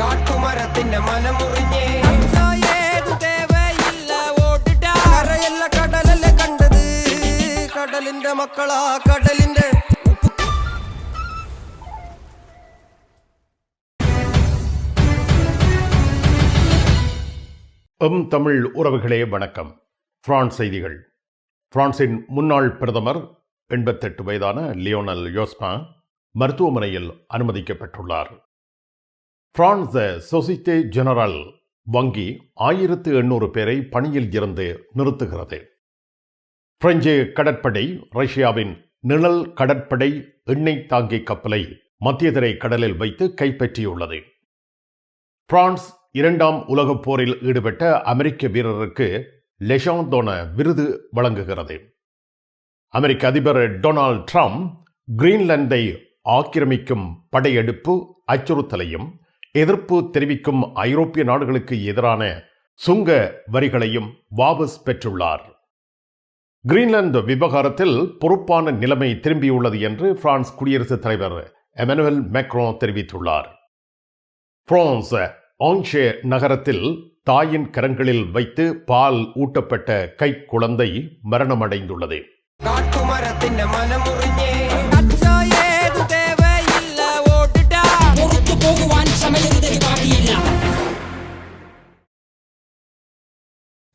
കാട്ടുമരത്തിന്റെ മനമുറിഞ്ഞേ ഏതു തേവയില്ല ഓടിട്ടാ കരയല്ല കടലല്ല കണ്ടത് കടലിന്റെ മക്കളാ കടലിന്റെ எம் தமிழ் உறவுகளே வணக்கம் பிரான்ஸ் செய்திகள் பிரான்சின் முன்னாள் பிரதமர் எண்பத்தெட்டு வயதான லியோனல் யோஸ்பான் மருத்துவமனையில் அனுமதிக்கப்பட்டுள்ளார் பிரான்ஸ் சொசைட்டே ஜெனரல் வங்கி ஆயிரத்து எண்ணூறு பேரை பணியில் இருந்து நிறுத்துகிறது. பிரெஞ்சு கடற்படை ரஷ்யாவின் நிழல் கடற்படை எண்ணெய் தாங்கி கப்பலை மத்தியதரை கடலில் வைத்து கைப்பற்றியுள்ளது. பிரான்ஸ் இரண்டாம் உலகப் போரில் ஈடுபட்ட அமெரிக்க வீரருக்கு லெஷாந்தோன விருது வழங்குகிறது. அமெரிக்க அதிபர் டொனால்ட் ட்ரம்ப் கிரீன்லாந்தை ஆக்கிரமிக்கும் படையெடுப்பு அச்சுறுத்தலையும் எதிர்ப்பு தெரிவிக்கும் ஐரோப்பிய நாடுகளுக்கு எதிரான சுங்க வரிகளையும் வாபஸ் பெற்றுள்ளார். கிரீன்லாந்து விவகாரத்தில் பொறுப்பான நிலைமை திரும்பியுள்ளது என்று பிரான்ஸ் குடியரசுத் தலைவர் எமனுவல் மேக்ரோ தெரிவித்துள்ளார். பிரான்ஸ் ஆங்ஷே நகரத்தில் தாயின் கரங்களில் வைத்து பால் ஊட்டப்பட்ட கை குழந்தை மரணமடைந்துள்ளது மனமுறிஞ்சே. സമയത്ത് പാടിയില്ല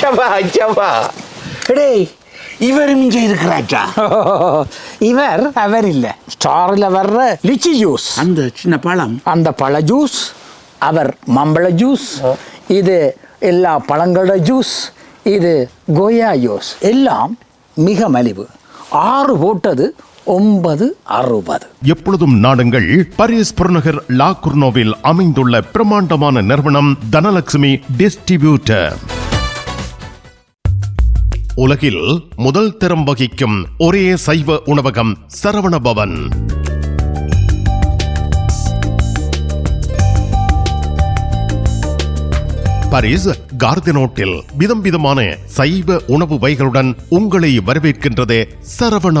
ஜவா ஜவா டேய் இவரும் இங்கே இருக்கிறாச்சா இவர் அவர் இல்லை. ஸ்டாரில் வர்ற லிச்சி ஜூஸ். அந்த சின்ன பழம். அந்த பழ ஜூஸ் அவர் மம்பழ ஜூஸ் இது எல்லா பழங்களோட ஜூஸ் இது கோயா ஜூஸ். எல்லாம் மிக மலிவு. ஆறு போட்டது ஒன்பது அறுபது. எப்பொழுதும் நாடுங்கள் பரிஸ் புறநகர் லா குர்னோவில் அமைந்துள்ள பிரமாண்டமான நிறுவனம் தனலட்சுமி டிஸ்ட்ரிபியூட்டர். உலகில் முதல் தரம் வகிக்கும் ஒரே சைவ உணவகம் சரவண பவன். பாரிஸ் கார்தினோட்டில் விதம் விதமான சைவ உணவு வகைகளுடன் உங்களை வரவேற்கின்றது சரவண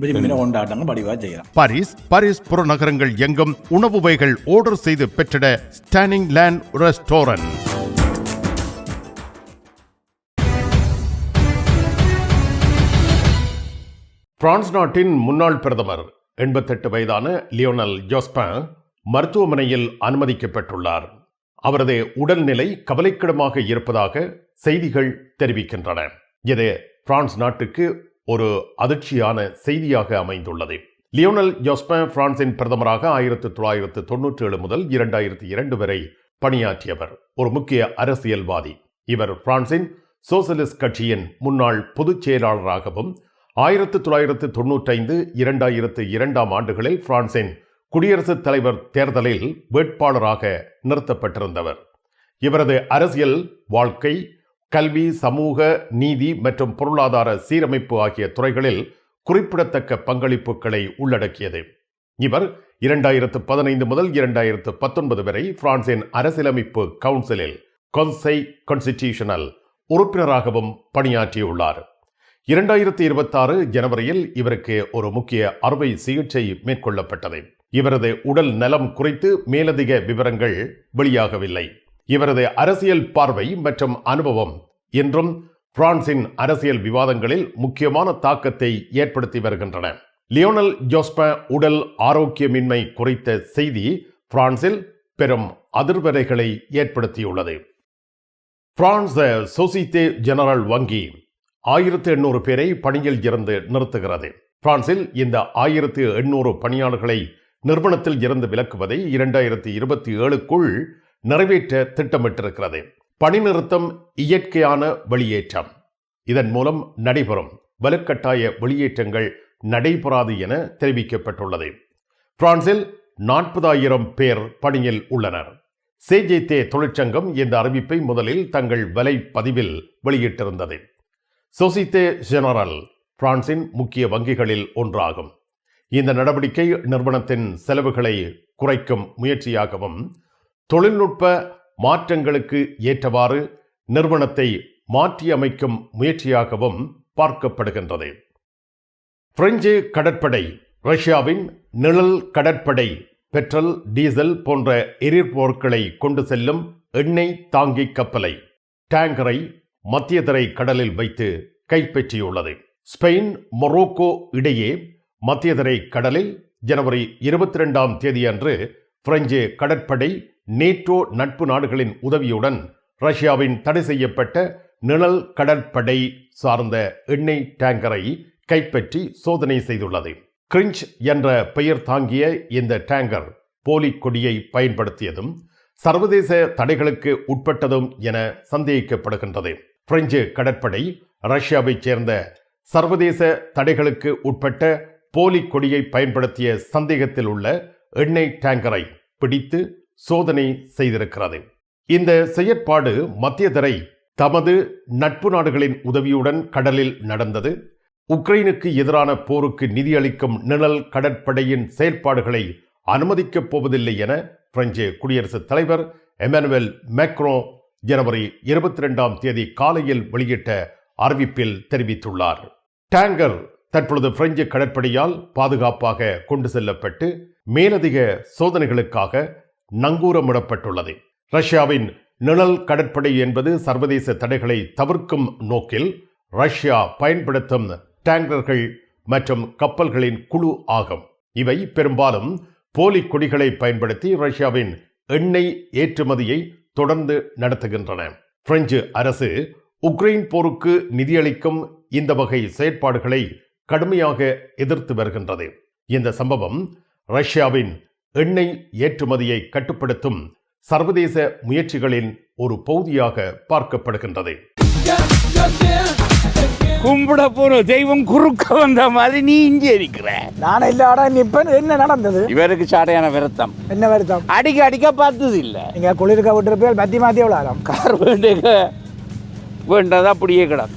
விரும்பின கொண்டாட்டங்கள் படிவா செய்யலாம். பாரிஸ் பாரிஸ் புறநகரங்கள் எங்கும் உணவு வகைகள் ஆர்டர் செய்து பெற்றிட ஸ்டானிங் லேண்ட் ரெஸ்டாரண்ட் பிரான்ஸ் நாட்டின் முன்னாள் பிரதமர் எண்பத்தெட்டு வயதான லியோனல் ஜோஸ்பான் மருத்துவமனையில் அனுமதிக்கப்பட்டுள்ளார். அவரது உடல்நிலை கவலைக்கிடமாக இருப்பதாக செய்திகள் தெரிவிக்கின்றன. இது பிரான்ஸ் நாட்டுக்கு ஒரு அதிர்ச்சியான செய்தியாக அமைந்துள்ளது. லியோனல் ஜோஸ்பான் பிரான்சின் பிரதமராக ஆயிரத்து தொள்ளாயிரத்து தொன்னூற்றி ஏழு முதல் இரண்டாயிரத்தி இரண்டு வரை பணியாற்றியவர். ஒரு முக்கிய அரசியல்வாதி. இவர் பிரான்சின் சோசலிஸ்ட் கட்சியின் முன்னாள் பொதுச் செயலாளராகவும் ஆயிரத்து தொள்ளாயிரத்து தொன்னூற்றைந்து இரண்டாயிரத்து இரண்டாம் ஆண்டுகளில் பிரான்சின் குடியரசுத் தலைவர் தேர்தலில் வேட்பாளராக நிறுத்தப்பட்டிருந்தவர். இவரது அரசியல் வாழ்க்கை கல்வி சமூக நீதி மற்றும் பொருளாதார சீரமைப்பு ஆகிய துறைகளில் குறிப்பிடத்தக்க பங்களிப்புகளை உள்ளடக்கியது. இவர் இரண்டாயிரத்து பதினைந்து முதல் இரண்டாயிரத்து பத்தொன்பது வரை பிரான்சின் அரசியலமைப்பு கவுன்சிலில் கொன்சை கான்ஸ்டிடியூஷனல் உறுப்பினராகவும் பணியாற்றியுள்ளார். இரண்டாயிரத்தி இருபத்தாறு ஜனவரியில் இவருக்கு ஒரு முக்கிய அறுவை சிகிச்சை மேற்கொள்ளப்பட்டது. இவரது உடல் நலம் குறித்து மேலதிக விவரங்கள் வெளியாகவில்லை. இவரது அரசியல் பார்வை மற்றும் அனுபவம் இன்றும் பிரான்சின் அரசியல் விவாதங்களில் முக்கியமான தாக்கத்தை ஏற்படுத்தி வருகின்றன. லியோனல் ஜோஸ்ப உடல் ஆரோக்கியமின்மை குறித்த செய்தி பிரான்சில் பெரும் அதிர்வலைகளை ஏற்படுத்தியுள்ளது. பிரான்ஸ் சொசைத்தே ஜெனரல் வங்கி ஆயிரத்து எண்ணூறு பேரை பணியில் இருந்து நிறுத்துகிறது. பிரான்சில் இந்த ஆயிரத்து எண்ணூறு பணியாளர்களை நிறுவனத்தில் இருந்து விலக்குவதை இரண்டாயிரத்தி இருபத்தி ஏழுக்குள் நிறைவேற்ற திட்டமிட்டிருக்கிறது. பணி நிறுத்தம் இயற்கையான வெளியேற்றம். இதன் மூலம் நடைபெறும் வலுக்கட்டாய வெளியேற்றங்கள் நடைபெறாது என தெரிவிக்கப்பட்டுள்ளது. பிரான்சில் நாற்பதாயிரம் பேர் பணியில் உள்ளனர். சேஜேத்தே தொழிற்சங்கம் இந்த அறிவிப்பை முதலில் தங்கள் வலை பதிவில் வெளியிட்டிருந்தது. சொசித்தே ஜெனரல் பிரான்சின் முக்கிய வங்கிகளில் ஒன்றாகும். இந்த நடவடிக்கை நிறுவனத்தின் செலவுகளை குறைக்கும் முயற்சியாகவும் தொழில்நுட்ப மாற்றங்களுக்கு ஏற்றவாறு நிறுவனத்தை மாற்றியமைக்கும் முயற்சியாகவும் பார்க்கப்படுகின்றது. பிரெஞ்சு கடற்படை ரஷ்யாவின் நிழல் கடற்படை பெட்ரோல் டீசல் போன்ற எரிபொருட்களை கொண்டு செல்லும் எண்ணெய் தாங்கி கப்பலை டேங்கரை மத்தியதரை கடலில் வைத்து கைப்பற்றியுள்ளது. ஸ்பெயின் மொரோக்கோ இடையே மத்தியதரை கடலில் ஜனவரி இருபத்தி ரெண்டாம் தேதியன்று பிரெஞ்சு கடற்படை நேட்டோ நட்பு நாடுகளின் உதவியுடன் ரஷ்யாவின் தடை செய்யப்பட்ட நிழல் கடற்படை சார்ந்த எண்ணெய் டேங்கரை கைப்பற்றி சோதனை செய்துள்ளது. கிரிஞ்ச் என்ற பெயர் தாங்கிய இந்த டேங்கர் போலி கொடியை பயன்படுத்தியதும் சர்வதேச தடைகளுக்கு உட்பட்டதும் என சந்தேகிக்கப்படுகின்றது. பிரெஞ்சு கடற்படை ரஷ்யாவைச் சேர்ந்த சர்வதேச தடைகளுக்கு உட்பட்ட போலி கொடியை பயன்படுத்திய சந்தேகத்தில் உள்ள எண்ணெய் டேங்கரை பிடித்து சோதனை செய்திருக்கிறது. இந்த செயற்பாடு மத்தியதரை தமது நட்பு நாடுகளின் உதவியுடன் கடலில் நடந்தது. உக்ரைனுக்கு எதிரான போருக்கு நிதியளிக்கும் நிழல் கடற்படையின் செயற்பாடுகளை அனுமதிக்கப் போவதில்லை என பிரெஞ்சு குடியரசுத் தலைவர் எமானுவேல் மேக்ரோ ஜனவரி இருபத்தி ரெண்டாம் தேதி காலையில் வெளியிட்ட அறிவிப்பில் தெரிவித்துள்ளார். டேங்கர் தற்பொழுது பிரெஞ்சு கடற்படையால் பாதுகாப்பாக கொண்டு செல்லப்பட்டு மேலதிக சோதனைகளுக்காக நங்கூரமிடப்பட்டுள்ளது. ரஷ்யாவின் நிழல் கடற்படை என்பது சர்வதேச தடைகளை தவிர்க்கும் நோக்கில் ரஷ்யா பயன்படுத்தும் டேங்கர்கள் மற்றும் கப்பல்களின் குழு ஆகும். இவை பெரும்பாலும் போலி கொடிகளை பயன்படுத்தி ரஷ்யாவின் எண்ணெய் ஏற்றுமதியை தொடர்ந்து நடத்துகின்றன. பிரெஞ்சு அரசு உக்ரைன் போருக்கு நிதியளிக்கும் இந்த வகை செயற்பாடுகளை கடுமையாக எதிர்த்து வருகின்றது. இந்த சம்பவம் ரஷ்யாவின் எண்ணெய் ஏற்றுமதியை கட்டுப்படுத்தும் சர்வதேச முயற்சிகளின் ஒரு பகுதியாக பார்க்கப்படுகின்றது. கும்பிட போற தெய்வம் குறுக்க வந்த மாதிரி நீ இங்கே இருக்கிற. நான் இல்லாடா நிப்பேன் என்ன நடந்தது? இவருக்கு சாடையான விரத்தம் என்ன வருத்தம் அடிக்க அடிக்க பார்த்தது இல்ல. நீங்க குளிர்க்க விட்டுருப்பேன் பத்தி மாத்தி விளாடம் கார் வேண்டுக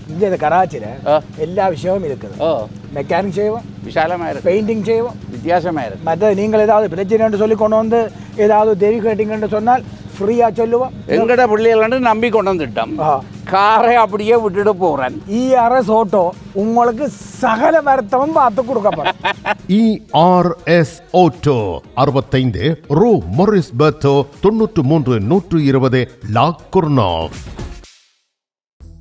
இங்க இந்த கராச்சியில ஆ. எல்லா விஷயமும் இருக்குது ஓ மெக்கானிக் செய்வோம் விசாலமா இருக்கு பெயிண்டிங் செய்வோம் வித்தியாசமா இருக்கு மற்ற நீங்கள் ஏதாவது பிரச்சனைன்னு சொல்லி கொண்டு வந்து ஏதாவது தெரி கேட்டீங்கன்னு சொன்னால் ஃப்ரீயா சொல்லுவோம் எங்கட பிள்ளைகள் நம்பி கொண்டு வந்துட்டோம். காரை அப்படியே விட்டுட்டு போறேன் இஆர்எஸ் ஓட்டோ உங்களுக்கு சகல வருத்தமும் பார்த்து கொடுக்கப்படும் இஆர்எஸ் ஓட்டோ அறுபத்தைந்து ரூ மொரிஸ் பர்த்தோ தொன்னூற்று மூன்று நூற்று இருபது லாக்குர்னாவ்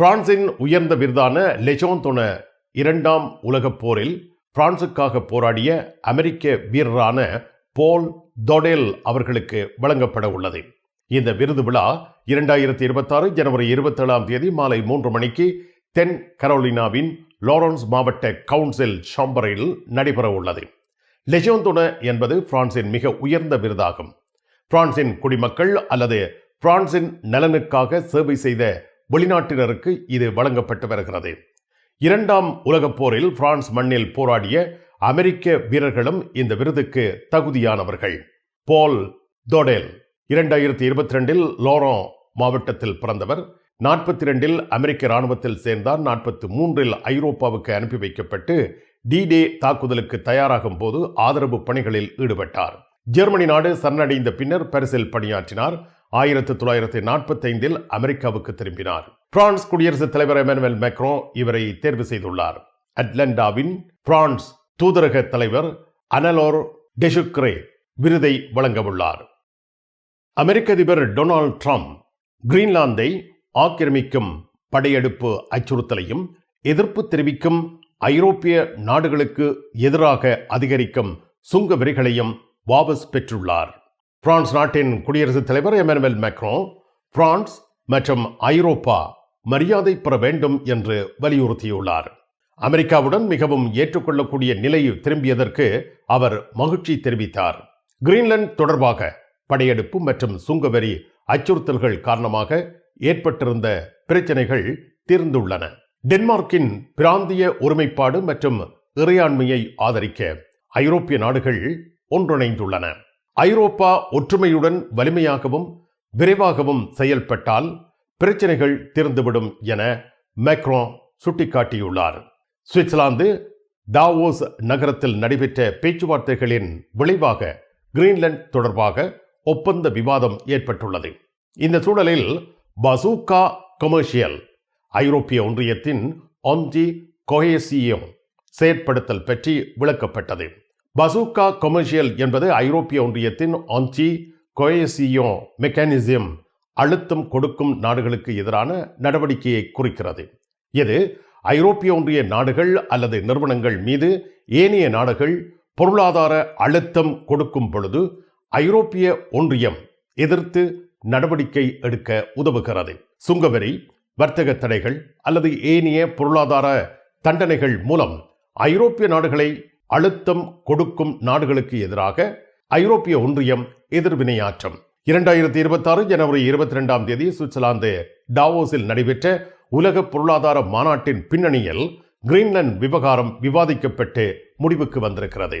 பிரான்சின் உயர்ந்த விருதான லெஜோந்தொன இரண்டாம் உலகப் போரில் பிரான்சுக்காக போராடிய அமெரிக்க வீரரான போல் தொடேல் அவர்களுக்கு வழங்கப்பட உள்ளது. இந்த விருது விழா இரண்டாயிரத்தி இருபத்தாறு ஜனவரி இருபத்தேழாம் தேதி மாலை மூன்று மணிக்கு தென் கரோலினாவின் லாரன்ஸ் மாவட்ட கவுன்சில் ஷாம்பரையில் நடைபெற உள்ளது. லெஜோந்தொன என்பது பிரான்சின் மிக உயர்ந்த விருதாகும். பிரான்சின் குடிமக்கள் அல்லது பிரான்சின் நலனுக்காக சேவை செய்த வெளிநாட்டினருக்கு இது வழங்கப்பட்டு வருகிறது. இரண்டாம் உலகப் போரில் பிரான்ஸ் மண்ணில் போராடிய அமெரிக்க வீரர்களும் இந்த விருதுக்கு தகுதியானவர்கள். போல் தோடேல் இரண்டாயிரத்தி இருபத்தி ரெண்டில் லோரோ மாவட்டத்தில் பிறந்தவர். நாற்பத்தி ரெண்டில் அமெரிக்க இராணுவத்தில் சேர்ந்தார். நாற்பத்தி மூன்றில் ஐரோப்பாவுக்கு அனுப்பி வைக்கப்பட்டு டி டே தாக்குதலுக்கு தயாராகும் போது ஆதரவு பணிகளில் ஈடுபட்டார். ஜெர்மனி நாடு சரணடைந்த பின்னர் பரிசில் பணியாற்றினார். ஆயிரத்தி தொள்ளாயிரத்தி நாற்பத்தி ஐந்தில் அமெரிக்காவுக்கு திரும்பினார். பிரான்ஸ் குடியரசுத் தலைவர் எமனுவல் மேக்ரோ இவரை தேர்வு செய்துள்ளார். அட்லண்டாவின் பிரான்ஸ் தூதரக தலைவர் அனலோர் டெசுக்ரே விருதை வழங்கவுள்ளார். அமெரிக்க அதிபர் டொனால்ட் ட்ரம்ப் கிரீன்லாந்தை ஆக்கிரமிக்கும் படையெடுப்பு அச்சுறுத்தலையும் எதிர்ப்பு தெரிவிக்கும் ஐரோப்பிய நாடுகளுக்கு எதிராக அதிகரிக்கும் சுங்க வரிகளையும் வாபஸ் பெற்றுள்ளார். பிரான்ஸ் நாட்டின் குடியரசுத் தலைவர் எமனுவல் மேக்ரோ பிரான்ஸ் மற்றும் ஐரோப்பா மரியாதை பெற வேண்டும் என்று வலியுறுத்தியுள்ளார். அமெரிக்காவுடன் மிகவும் ஏற்றுக்கொள்ளக்கூடிய நிலை திரும்பியதற்கு அவர் மகிழ்ச்சி தெரிவித்தார். கிரீன்லாந்து தொடர்பாக படையெடுப்பு மற்றும் சுங்கவரி அச்சுறுத்தல்கள் காரணமாக ஏற்பட்டிருந்த பிரச்சனைகள் தீர்ந்துள்ளன. டென்மார்க்கின் பிராந்திய ஒருமைப்பாடு மற்றும் இறையாண்மையை ஆதரிக்க ஐரோப்பிய நாடுகள் ஒன்றிணைந்துள்ளன. ஐரோப்பா ஒற்றுமையுடன் வலிமையாகவும் விரைவாகவும் செயல்பட்டால் பிரச்சனைகள் தீர்ந்துவிடும் என மேக்ரோ சுட்டிக்காட்டியுள்ளார். சுவிட்சர்லாந்து டாவோஸ் நகரத்தில் நடைபெற்ற பேச்சுவார்த்தைகளின் விளைவாக கிரீன்லாந்து தொடர்பாக ஒப்பந்த விவாதம் ஏற்பட்டுள்ளது. இந்த சூழலில் பசூகா கொமர்ஷியல் ஐரோப்பிய ஒன்றியத்தின் ஒன்ஜி கொஹேசியம் செயற்படுத்தல் பற்றி விளக்கப்பட்டது. பசூகா கொமர்ஷியல் என்பது ஐரோப்பிய ஒன்றியத்தின் ஆன்டி கொயசியோ மெக்கானிசம் அழுத்தம் கொடுக்கும் நாடுகளுக்கு எதிரான நடவடிக்கையை குறிக்கிறது. இது ஐரோப்பிய ஒன்றிய நாடுகள் அல்லது நிறுவனங்கள் மீது ஏனைய நாடுகள் பொருளாதார அழுத்தம் கொடுக்கும் பொழுது ஐரோப்பிய ஒன்றியம் எதிர்த்து நடவடிக்கை எடுக்க உதவுகிறது. சுங்கவரி வர்த்தக தடைகள் அல்லது ஏனைய பொருளாதார தண்டனைகள் மூலம் ஐரோப்பிய நாடுகளை அழுத்தம் கொடுக்கும் நாடுகளுக்கு எதிராக ஐரோப்பிய ஒன்றியம் எதிர்வினையாற்றும். இரண்டாயிரத்தி இருபத்தாறு ஜனவரி இருபத்தி ரெண்டாம் தேதி சுவிட்சர்லாந்து டாவோஸில் நடைபெற்ற உலக பொருளாதார மாநாட்டின் பின்னணியில் கிரீன்லாந்து விவகாரம் விவாதிக்கப்பட்டு முடிவுக்கு வந்திருக்கிறது.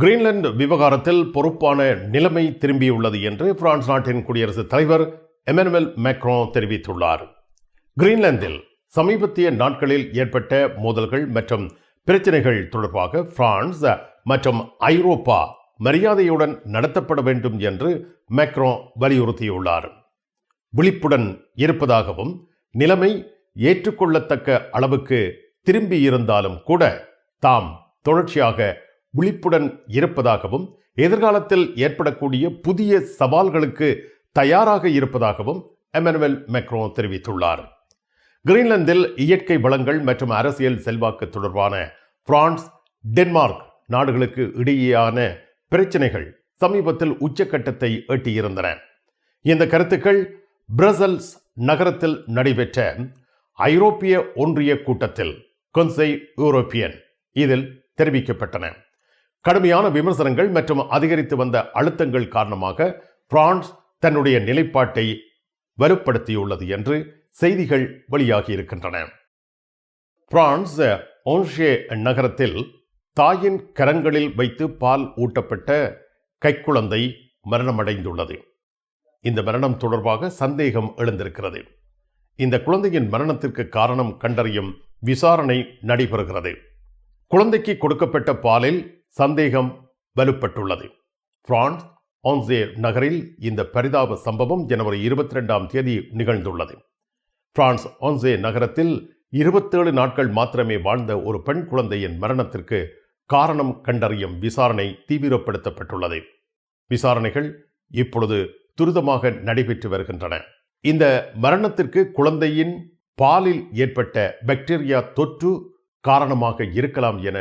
கிரீன்லாந்து விவகாரத்தில் பொறுப்பான நிலைமை திரும்பியுள்ளது என்று பிரான்ஸ் நாட்டின் குடியரசுத் தலைவர் எமனுவல் மேக்ரோ தெரிவித்துள்ளார். கிரீன்லாந்தில் சமீபத்திய நாட்களில் ஏற்பட்ட மோதல்கள் மற்றும் பிரச்சனைகள் தொடர்பாக பிரான்ஸ் மற்றும் ஐரோப்பா மரியாதையுடன் நடத்தப்பட வேண்டும் என்று மேக்ரோ வலியுறுத்தியுள்ளார். விழிப்புடன் இருப்பதாகவும் நிலைமை ஏற்றுக்கொள்ளத்தக்க அளவுக்கு திரும்பியிருந்தாலும் கூட தாம் தொடர்ச்சியாக விழிப்புடன் இருப்பதாகவும் எதிர்காலத்தில் ஏற்படக்கூடிய புதிய சவால்களுக்கு தயாராக இருப்பதாகவும் எமனுவல் மெக்ரோ தெரிவித்துள்ளார். கிரீன்லாந்தில் இயற்கை வளங்கள் மற்றும் அரசியல் செல்வாக்கு தொடர்பான பிரான்ஸ் டென்மார்க் நாடுகளுக்கு இடையேயான பிரச்சனைகள் சமீபத்தில் உச்சக்கட்டத்தை எட்டியிருந்தன. இந்த கருத்துக்கள் பிரசல்ஸ் நகரத்தில் நடைபெற்ற ஐரோப்பிய ஒன்றிய கூட்டத்தில் கொன்சை யூரோப்பியன் இதில் தெரிவிக்கப்பட்டன. கடுமையான விமர்சனங்கள் மற்றும் அதிகரித்து வந்த அழுத்தங்கள் காரணமாக பிரான்ஸ் தன்னுடைய நிலைப்பாட்டை வலுப்படுத்தியுள்ளது என்று செய்திகள் வெளியாகி இருக்கின்றன பிரான்ஸ் ஓன்ஷே நகரத்தில் தாயின் கரங்களில் வைத்து பால் ஊட்டப்பட்ட கைக்குழந்தை மரணமடைந்துள்ளது. இந்த மரணம் தொடர்பாக சந்தேகம் எழுந்திருக்கிறது. இந்த குழந்தையின் மரணத்திற்கு காரணம் கண்டறியும் விசாரணை நடைபெறுகிறது. குழந்தைக்கு கொடுக்கப்பட்ட பாலில் சந்தேகம் வலுப்பட்டுள்ளது. பிரான்ஸ் ஆன்சேர் நகரில் இந்த பரிதாப சம்பவம் ஜனவரி இருபத்தி ரெண்டாம் தேதி நிகழ்ந்துள்ளது. பிரான்ஸ் ஆன்சே நகரத்தில் இருபத்தேழு நாட்கள் மாத்திரமே வாழ்ந்த ஒரு பெண் குழந்தையின் மரணத்திற்கு காரணம் கண்டறியும் விசாரணை தீவிரப்படுத்தப்பட்டுள்ளது. விசாரணைகள் இப்பொழுது துரிதமாக நடைபெற்று வருகின்றன. இந்த மரணத்திற்கு குழந்தையின் பாலில் ஏற்பட்ட பாக்டீரியா தொற்று காரணமாக இருக்கலாம் என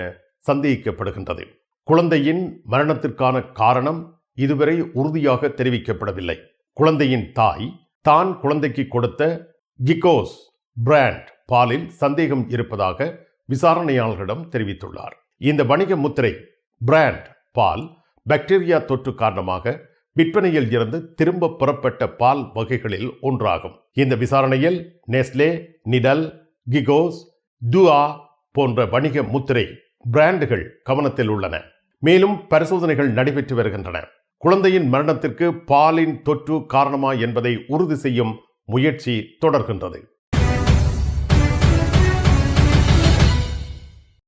சந்தேகிக்கப்படுகின்றது. குழந்தையின் மரணத்திற்கான காரணம் இதுவரை உறுதியாக தெரிவிக்கப்படவில்லை. குழந்தையின் தாய் தான் குழந்தைக்கு கொடுத்த கிகோஸ் பிராண்ட் பாலில் சந்தேகம் இருப்பதாக விசாரணையாளர்களிடம் தெரிவித்துள்ளார். இந்த வணிக முத்திரை பிராண்ட் பால் பாக்டீரியா தொற்று காரணமாக விற்பனையில் இருந்து திரும்ப பெறப்பட்ட பால் வகைகளில் ஒன்றாகும். இந்த விசாரணையில் நெஸ்லே நிடல் கிகோஸ் துஆ போன்ற வணிக முத்திரை பிராண்டுகள் கவனத்தில் உள்ளன. மேலும் பரிசோதனைகள் நடைபெற்று வருகின்றன. குழந்தையின் மரணத்திற்கு பாலின் தொற்று காரணமா என்பதை உறுதி செய்யும் முயற்சி தொடர்கின்றது.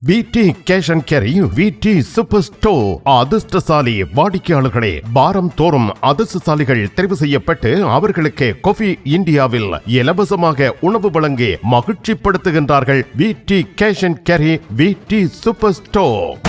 VT cash and carry VT super store அதிர்ஷ்டசாலி வாடிக்கையாளர்களே வாரம் தோறும் அதிர்ஷ்டசாலிகள் தெரிவு செய்யப்பட்டு அவர்களுக்கு கொஃபி இந்தியாவில் இலவசமாக உணவு வழங்கி மகிழ்ச்சிப்படுத்துகின்றார்கள் VT cash and carry VT super store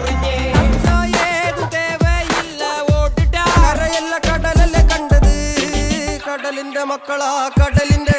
കടലിന്റെ മക്കളാ കടലിന്റെ